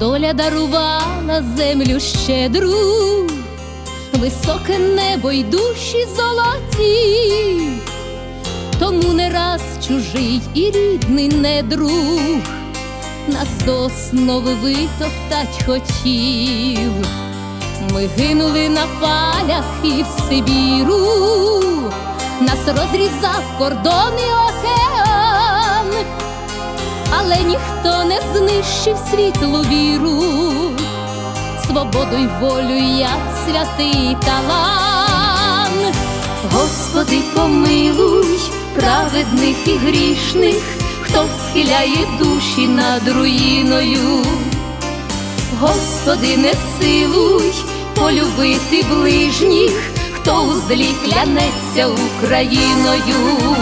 доля дарувала землю щедру, високе небо й душі золоті, тому не раз чужий і рідний не друг. Нас до витоптать хотів. Ми гинули на палях і в Сибіру, нас розрізав кордон ніхто не знищив світлу віру, свободу й волю, як святий талант. Господи, помилуй праведних і грішних, хто схиляє душі над руїною. Господи, не силуй полюбити ближніх, хто у злі клянеться Україною.